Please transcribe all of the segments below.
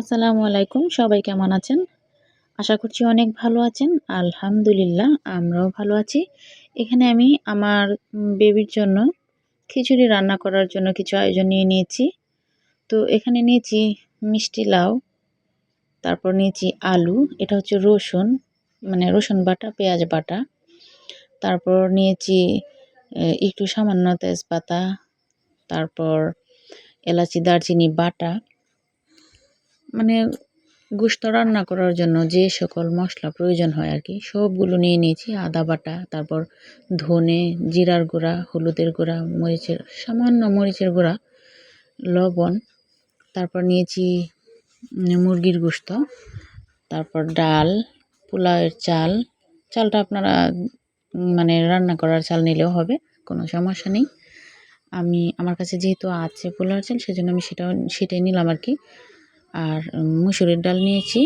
আসসালামু আলাইকুম, সবাই কেমন আছেন? আশা করছি অনেক ভালো আছেন। আলহামদুলিল্লাহ, আমরাও ভালো আছি। এখানে আমি আমার বেবির জন্য খিচুড়ি রান্না করার জন্য কিছু আয়োজন নিয়ে নিয়েছি। তো এখানে নিয়েছি মিষ্টি লাউ, তারপর নিয়েছি আলু, এটা হচ্ছে রসুন মানে রসুন বাটা, পেঁয়াজ বাটা। তারপর নিয়েছি একটু সামান্য তেজপাতা, তারপর এলাচি, দারচিনি, বাটা। মানে গোস্ত রান্না করার জন্য যে সকল মশলা প্রয়োজন হয় আর কি, সবগুলো নিয়ে নিয়েছি। আদা বাটা, তারপর ধনে, জিরার গুঁড়া, হলুদের গুঁড়া, মরিচের, সামান্য মরিচের গুঁড়া, লবণ, তারপর নিয়েছি মুরগির গোস্ত, তারপর ডাল, পোলাওয়ের চাল। চালটা আপনারা মানে রান্না করার চাল নিলেও হবে, কোনো সমস্যা নেই। আমি, আমার কাছে যেহেতু আছে পোলাওয়ের চাল, সেজন্য আমি সেটাও, সেটাই নিলাম আর কি। আর মুসুরির ডাল নিয়েছি,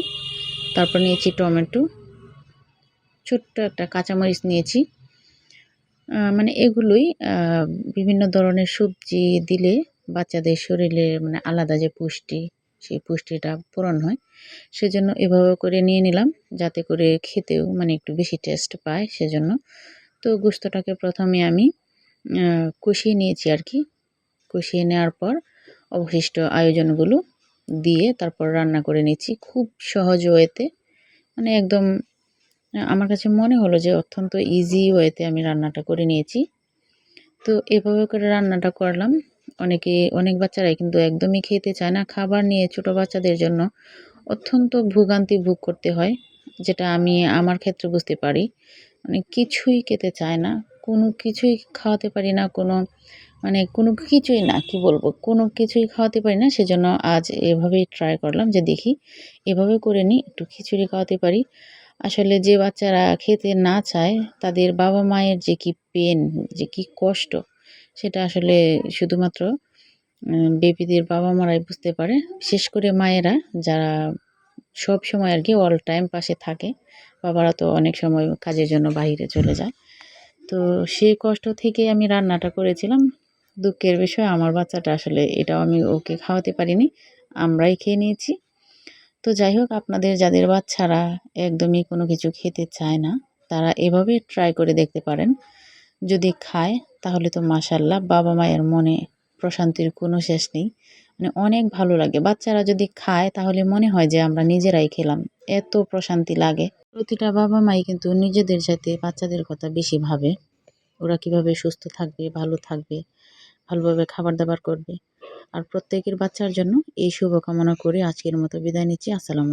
তারপর নিয়েছি টমেটো, ছোট্ট একটা কাঁচামরিচ নিয়েছি। মানে এগুলোই বিভিন্ন ধরনের সবজি দিলে বাচ্চাদের শরীরে মানে আলাদা যে পুষ্টি, সেই পুষ্টিটা পূরণ হয়। সেজন্য এভাবে করে নিয়ে নিলাম, যাতে করে খেতেও মানে একটু বেশি টেস্ট পায় সেজন্য। তো গুস্তটাকে প্রথমে আমি কষিয়ে নিয়েছি আর কি। কষিয়ে নেওয়ার পর অবশিষ্ট আয়োজনগুলো দিয়ে তারপর রান্না করে নিচ্ছি খুব সহজ ওয়েতে। মানে একদম, আমার কাছে মনে হলো যে অত্যন্ত ইজি ওয়েতে আমি রান্নাটা করে নিয়েছি। তো এভাবে করে রান্নাটা করলাম। অনেকে, অনেক বাচ্চারাই কিন্তু একদমই খেতে চায় না। খাবার নিয়ে ছোট বাচ্চাদের জন্য অত্যন্ত ভোগান্তি ভোগ করতে হয়, যেটা আমি আমার ক্ষেত্রে বুঝতে পারি। মানে কিছুই খেতে চায় না। কোনো কিছুই খাওয়াতে পারি না, কোনো মানে কোনো কিছুই না, কি বলব? কোনো কিছুই খাওয়াতে পারি না, সেজন্য আজ এভাবেই ট্রাই করলাম যে দেখি এভাবে করে নিই, একটু খিচুড়ি খাওয়াতে পারি। আসলে যে বাচ্চারা খেতে না চায়, তাদের বাবা মায়ের যে কি পেন যে কি কষ্ট, সেটা আসলে শুধুমাত্র বেবিদের বাবা মারাই বুঝতে পারে। বিশেষ করে মায়েরা, যারা সব সময় আর কি অল টাইম পাশে থাকে, বাবারা তো অনেক সময় কাজের জন্য বাহিরে চলে যায়। তো সেই কষ্ট থেকে আমি রান্নাটা করেছিলাম। দুঃখের বিষয়, আমার বাচ্চাটা আসলে এটাও আমি ওকে খাওয়াতে পারিনি, আমরাই খেয়ে নিয়েছি। তো যাই হোক, আপনাদের যাদের বাচ্চারা একদমই কোনো কিছু খেতে চায় না, তারা এভাবে ট্রাই করে দেখতে পারেন। যদি খায়, তাহলে তো মাসাল্লাহ বাবা মায়ের মনে প্রশান্তির কোনো শেষ নেই। মানে অনেক ভালো লাগে। বাচ্চারা যদি খায়, তাহলে মনে হয় যে আমরা নিজেরাই খেলাম। এত প্রশান্তি লাগে। প্রতিটা বাবা মাই কিন্তু নিজেদের সাথে বাচ্চাদের কথা বেশি ভাবে। ওরা কীভাবে সুস্থ থাকবে, ভালো থাকবে, ভালোভাবে খাবার দাবার করবে। আর প্রত্যেকের বাচ্চার জন্য এই শুভকামনা করে আজকের মতো বিদায় নিচ্ছি। আসসালাম